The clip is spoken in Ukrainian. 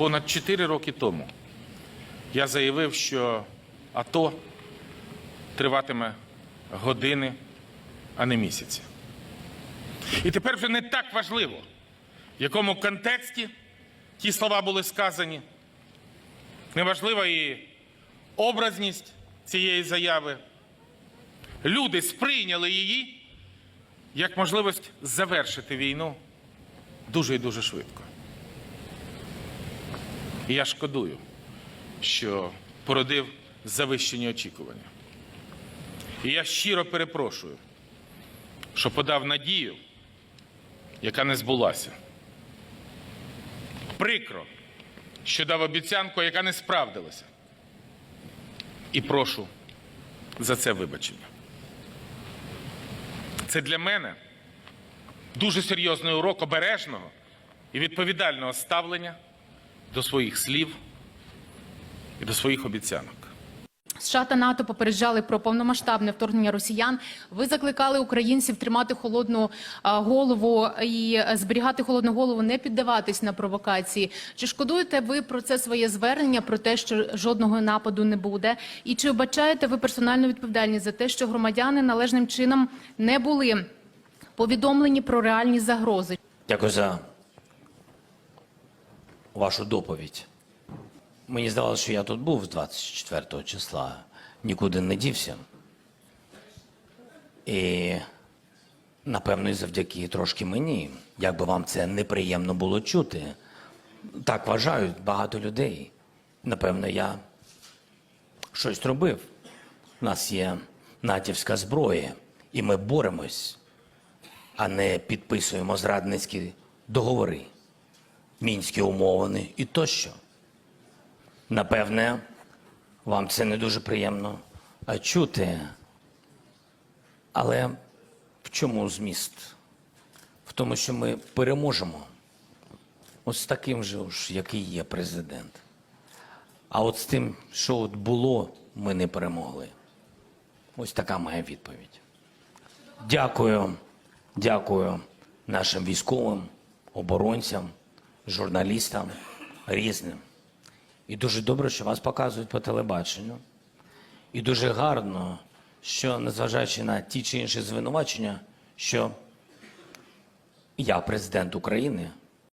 Понад 4 роки тому я заявив, що АТО триватиме години, а не місяці. І тепер вже не так важливо, в якому контексті ті слова були сказані. Неважлива і образність цієї заяви. Люди сприйняли її як можливість завершити війну дуже і дуже швидко. І я шкодую, що породив завищені очікування. І я щиро перепрошую, що подав надію, яка не збулася. Прикро, що дав обіцянку, яка не справдилася. І прошу за це вибачення. Це для мене дуже серйозний урок обережного і відповідального ставлення до своїх слів і до своїх обіцянок. США та НАТО попереджали про повномасштабне вторгнення росіян. Ви закликали українців тримати холодну голову і зберігати холодну голову, не піддаватись на провокації. Чи шкодуєте ви про це своє звернення, про те, що жодного нападу не буде? І чи вбачаєте ви персональну відповідальність за те, що громадяни належним чином не були повідомлені про реальні загрози? Дякую за вашу доповідь. Мені здавалося, що я тут був з 24 числа, нікуди не дівся. І, напевно, і завдяки трошки мені, як би вам це неприємно було чути. Так вважають багато людей. Напевно, я щось робив. У нас є натівська зброя, і ми боремось, а не підписуємо зрадницькі договори, мінські умовини і тощо. Напевне, вам це не дуже приємно чути. Але в чому зміст? В тому, що ми переможемо. Ось таким же, ж, який є президент. А от з тим, що от було, ми не перемогли. Ось така моя відповідь. Дякую, дякую нашим військовим, оборонцям, журналістам різним. І дуже добре, що вас показують по телебаченню. І дуже гарно, що незважаючи на ті чи інші звинувачення, що я президент України,